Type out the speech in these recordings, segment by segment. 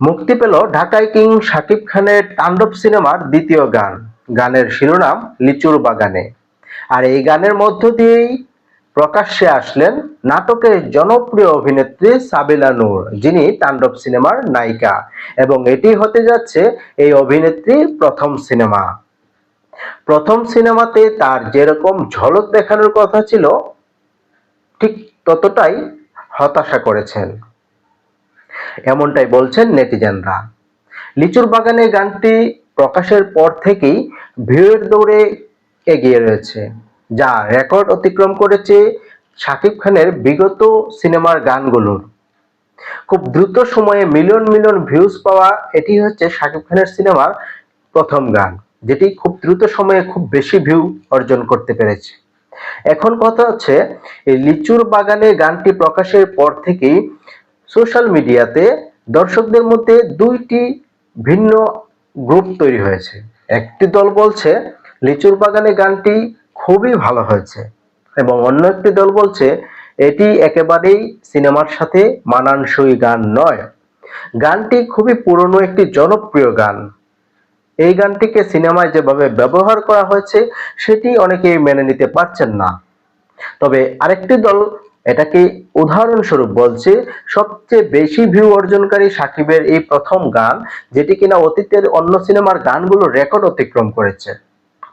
মুক্তি পেল ঢাকায় কিং শাকিব খানের তাণ্ডব সিনেমার দ্বিতীয় গান। গানের শিরোনাম লিচুর বাগানে। আর এই গানের মধ্য দিয়েই প্রকাশ্যে আসলেন নাটকের জনপ্রিয় অভিনেত্রী সাবিলা নূর, যিনি তাণ্ডব সিনেমার নায়িকা, এবং এটি হতে যাচ্ছে এই অভিনেত্রী প্রথম সিনেমা। প্রথম সিনেমাতে তার যেরকম ঝলক দেখানোর কথা ছিল, ঠিক ততটাই হতাশা করেছেন। এমনটাই বলছেন নেটিজেনরা। লিচুর বাগানে গানটি প্রকাশের পর থেকেই ভিউয়ের দৌড়ে এগিয়ে রয়েছে, যা রেকর্ড অতিক্রম করেছে শাকিব খানের বিগত সিনেমার গানগুলোর। খুব দ্রুত সময়ে মিলিয়ন মিলিয়ন ভিউজ পাওয়া এটি হচ্ছে শাকিব খানের সিনেমার প্রথম গান, যেটি খুব দ্রুত সময়ে খুব বেশি ভিউ অর্জন করতে পেরেছে। এখন কথা হচ্ছে, এই লিচুর বাগানে গানটি প্রকাশের পর থেকেই সোশ্যাল মিডিয়াতে দর্শকদের মধ্যে দুইটি ভিন্ন গ্রুপ তৈরি হয়েছে। একটি দল বলছে, লিচুর বাগানে গানটি খুবই ভালো হয়েছে এবং অন্য একটি দল বলছে, এটি একেবারেই সিনেমার সাথে মানানসই গান নয়। গানটি খুবই পুরনো একটি জনপ্রিয় গান। এই গানটিকে সিনেমায় যেভাবে ব্যবহার করা হয়েছে, সেটি অনেকেই মেনে নিতে পারছেন না। তবে আরেকটি দল এটাকে উদাহরণস্বরূপ বলছে, সবচেয়ে বেশি ভিউ অর্জনকারী সাকিবের এই প্রথম গান, যেটি কিনা অতীতের অন্য সিনেমার গানগুলো রেকর্ড অতিক্রম করেছে।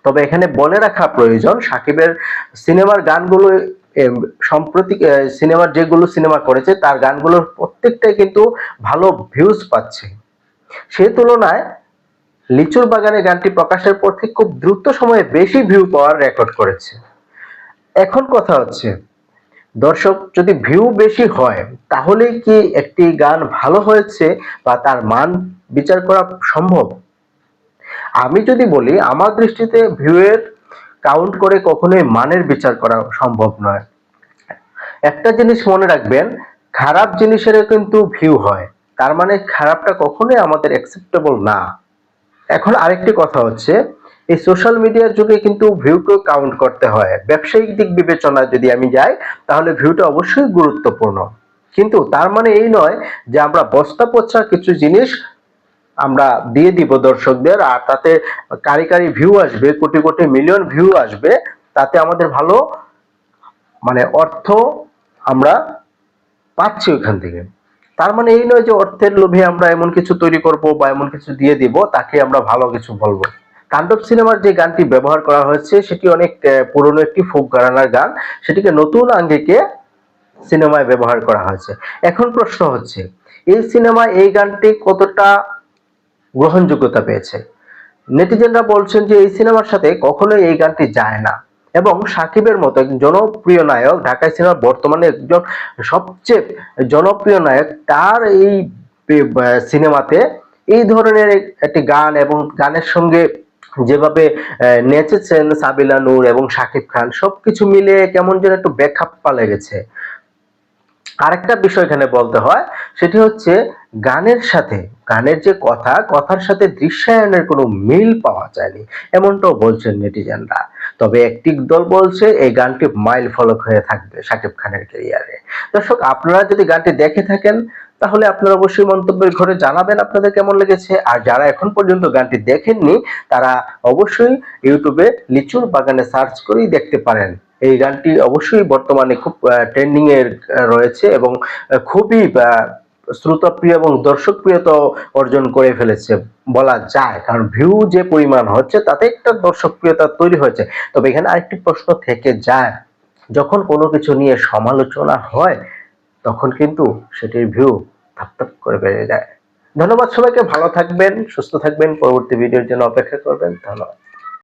তবে এখানে বলে রাখা প্রয়োজন, সাকিবের সিনেমার গানগুলো সম্প্রতি সিনেমার যেগুলো সিনেমা করেছে, তার গানগুলোর প্রত্যেকটাই কিন্তু ভালো ভিউজ পাচ্ছে। সে তুলনায় লিচুর বাগানে গানটি প্রকাশের পর থেকে খুব দ্রুত সময়ে বেশি ভিউ পাওয়ার রেকর্ড করেছে। এখন কথা হচ্ছে দর্শক, যদি ভিউ বেশি হয় তাহলে কি একটি গান ভালো হয়েছে বা তার মান বিচার করা সম্ভব? আমি যদি বলি, আমার দৃষ্টিতে ভিউয়ের কাউন্ট করে কখনোই মানের বিচার করা সম্ভব নয়। একটা জিনিস মনে রাখবেন, খারাপ জিনিসেরও কিন্তু ভিউ হয়। তার মানে খারাপটা কখনোই আমাদের অ্যাকসেপ্টেবল না। এখন আরেকটি কথা হচ্ছে, এই সোশ্যাল মিডিয়ার যুগে কিন্তু ভিউকে কাউন্ট করতে হয়। ব্যবসায়িক দিক বিবেচনা যদি আমি যাই, তাহলে ভিউটা অবশ্যই গুরুত্বপূর্ণ। কিন্তু তার মানে এই নয় যে আমরা বস্তা পচা কিছু জিনিস আমরা দিয়ে দিব দর্শকদের, আর তাতে কারি কারি ভিউ আসবে, কোটি কোটি মিলিয়ন ভিউ আসবে, তাতে আমাদের ভালো মানে অর্থ আমরা পাচ্ছি ওখান থেকে। তার মানে এই নয় যে অর্থের লোভে আমরা এমন কিছু তৈরি করব বা এমন কিছু দিয়ে দিব, তাকে আমরা ভালো কিছু বলব। তাণ্ডব সিনেমার যে গানটি ব্যবহার করা হয়েছে, সেটি অনেক পুরনো একটি ফোক ঘরানার গান। সেটিকে নতুন আঙ্গিকে সিনেমায় ব্যবহার করা হয়েছে। এখন প্রশ্ন হচ্ছে, এই সিনেমায় এই গানটি কতটা গ্রহণযোগ্যতা পেয়েছে? নেটিজেনরা বলছেন যে এই সিনেমার সাথে কখনোই এই গানটি যায় না। এবং সাকিবের মতো একজন জনপ্রিয় নায়ক ঢাকায় সিনেমার বর্তমানে একজন সবচেয়ে জনপ্রিয় নায়ক, তার এই সিনেমাতে এই ধরনের একটি গান এবং গানের সঙ্গে যেভাবে নেচেছেন সাবিলা নূর এবং শাকিব খান, সবকিছু মিলে কেমন যেন একটু বেখাপ্পা লেগেছে। আরেকটা বিষয় এখানে বলতে হয়, সেটি হচ্ছে গানের সাথে, গানের যে কথা, কথার সাথে দৃশ্যায়নের কোনো মিল পাওয়া যায়নি, এমনটাও বলছেন নেটিজেনরা। তবে একটি দল বলছে এই গানটি মাইল ফলক হয়ে থাকবে শাকিব খানের ক্যারিয়ারে। দর্শক, আপনারা যদি গানটি দেখে থাকেন, তাহলে আপনারা অবশ্যই মন্তব্যের ঘরে জানাবেন আপনাদের কেমন লেগেছে। আর যারা এখন পর্যন্ত গানটি দেখেননি, তারা অবশ্যই ইউটিউবে লিচুর বাগানে সার্চ করেই দেখতে পারেন। এই গানটি অবশ্যই বর্তমানে খুব ট্রেন্ডিং এর রয়েছে এবং খুবই শ্রোতাপ্রিয় এবং দর্শকপ্রিয়তা অর্জন করে ফেলেছে বলা যায়। কারণ ভিউ যে পরিমাণ হচ্ছে, তাতে একটা দর্শকপ্রিয়তা তৈরি হয়েছে। তবে এখানে আরেকটি প্রশ্ন থেকে যায়। যখন কোনো কিছু নিয়ে সমালোচনা হয়, তখন কিন্তু সেটির ভিউ ধাপ ধাপ করে বেড়ে যায়। ধন্যবাদ সবাইকে, ভালো থাকবেন, সুস্থ থাকবেন, পরবর্তী ভিডিওর জন্য অপেক্ষা করবেন। ধন্যবাদ।